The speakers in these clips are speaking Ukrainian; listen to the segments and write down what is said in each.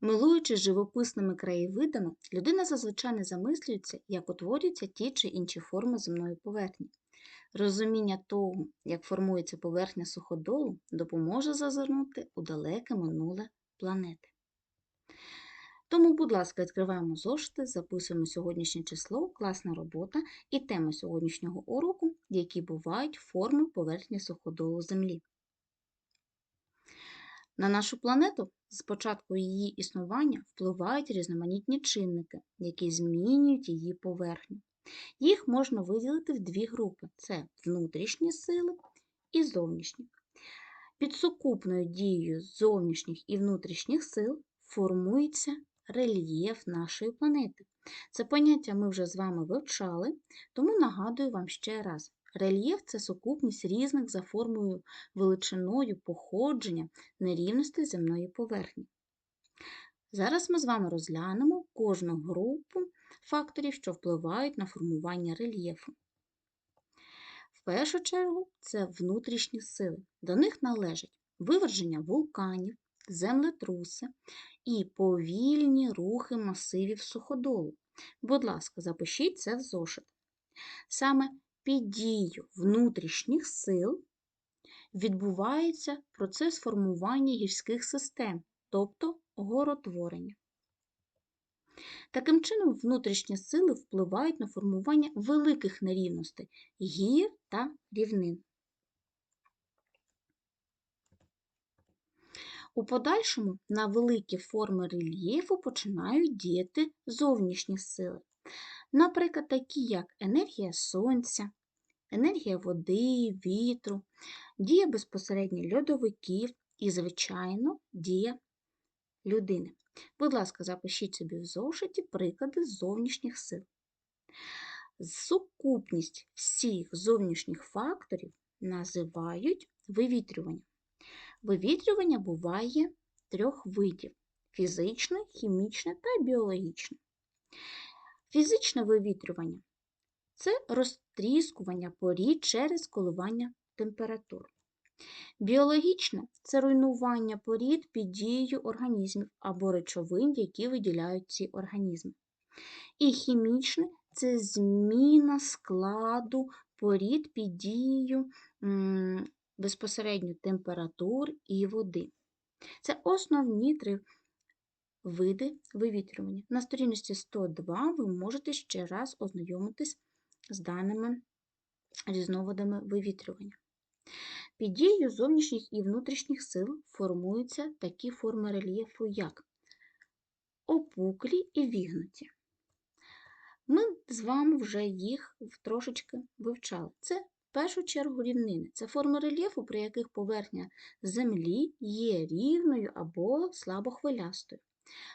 Милуючись живописними краєвидами, людина зазвичай не замислюється, як утворюються ті чи інші форми земної поверхні. Розуміння того, як формується поверхня суходолу, допоможе зазирнути у далеке минуле планети. Тому, будь ласка, відкриваємо зошити, записуємо сьогоднішнє число, класна робота і тема сьогоднішнього уроку, які бувають форми поверхні суходолу Землі. На нашу планету з початку її існування впливають різноманітні чинники, які змінюють її поверхню. Їх можна виділити в дві групи: це внутрішні сили і зовнішні. Під сукупною дією зовнішніх і внутрішніх сил формується рельєф нашої планети. Це поняття ми вже з вами вивчали, тому нагадую вам ще раз. Рельєф це сукупність різних за формою, величиною походження нерівностей земної поверхні. Зараз ми з вами розглянемо кожну групу факторів, що впливають на формування рельєфу. В першу чергу це внутрішні сили. До них належать виверження вулканів, землетруси і повільні рухи масивів суходолу. Будь ласка, запишіть це в зошит. Саме під дією внутрішніх сил відбувається процес формування гірських систем, тобто горотворення. Таким чином, внутрішні сили впливають на формування великих нерівностей гір та рівнин. У подальшому на великі форми рельєфу починають діяти зовнішні сили. Наприклад, такі як енергія сонця, енергія води, вітру, дія безпосередньо льодовиків і, звичайно, дія людини. Будь ласка, запишіть собі в зошиті приклади зовнішніх сил. Сукупність всіх зовнішніх факторів називають вивітрюванням. Вивітрювання буває трьох видів фізичне, хімічне та біологічне. Фізичне вивітрювання це розтріскування порід через коливання температур. Біологічне це руйнування порід під дією організмів або речовин, які виділяють ці організми. І хімічне це зміна складу порід під дією безпосередньо температур і води. Це основні три види вивітрювання. На сторінності 102 ви можете ще раз ознайомитись з даними різновидами вивітрювання. Під дією зовнішніх і внутрішніх сил формуються такі форми рельєфу, як опуклі і вігнуті. Ми з вами вже їх трошечки вивчали. Це в першу чергу рівнини. Це форми рельєфу, при яких поверхня землі є рівною або слабохвилястою.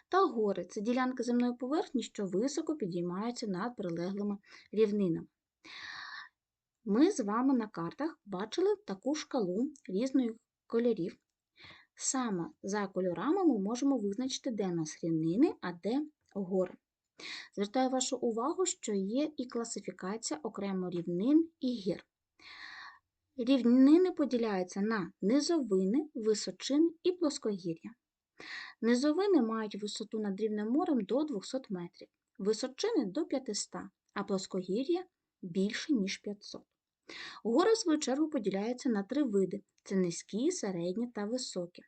Та гори це ділянки земної поверхні, що високо підіймаються над прилеглими рівнинами. Ми з вами на картах бачили таку шкалу різних кольорів. Саме за кольорами ми можемо визначити, де у нас рівнини, а де гори. Звертаю вашу увагу, що є і класифікація окремо рівнин і гір. Рівнини поділяються на низовини, височини і плоскогір'я. Низовини мають висоту над рівнем морем до 200 метрів, височини до 500, а плоскогір'я більше, ніж 500. Гори, в свою чергу, поділяються на три види: це низькі, середні та високі.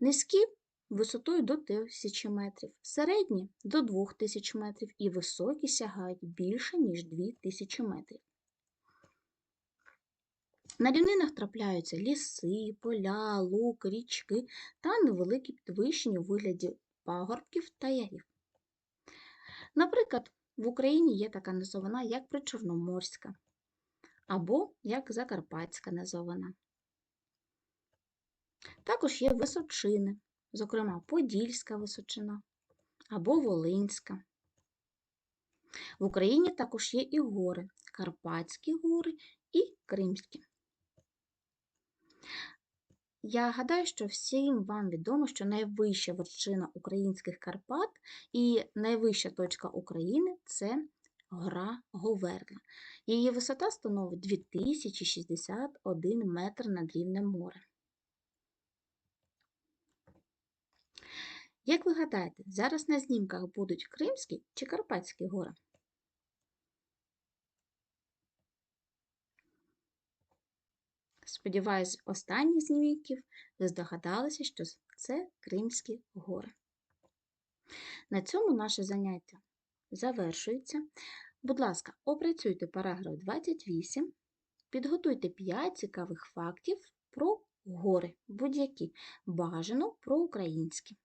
Низькі висотою до 1000 метрів, середні до 2000 метрів і високі сягають більше, ніж 2000 метрів. На рівнинах трапляються ліси, поля, луки, річки та невеликі підвищення у вигляді пагорбків та ярів. Наприклад, в Україні є така низовина, як Причорноморська або як Закарпатська низовина. Також є височини, зокрема Подільська височина або Волинська. В Україні також є і гори Карпатські гори і Кримські. Я гадаю, що всім вам відомо, що найвища вершина українських Карпат і найвища точка України це гора Говерла. Її висота становить 2061 метр над рівнем моря. Як ви гадаєте, зараз на знімках будуть Кримські чи Карпатські гори? Сподіваюсь, з німіків ви здогадалися, що це Кримські гори. На цьому наше заняття завершується. Будь ласка, опрацюйте параграф 28, підготуйте 5 цікавих фактів про гори, будь-які, бажано про українські.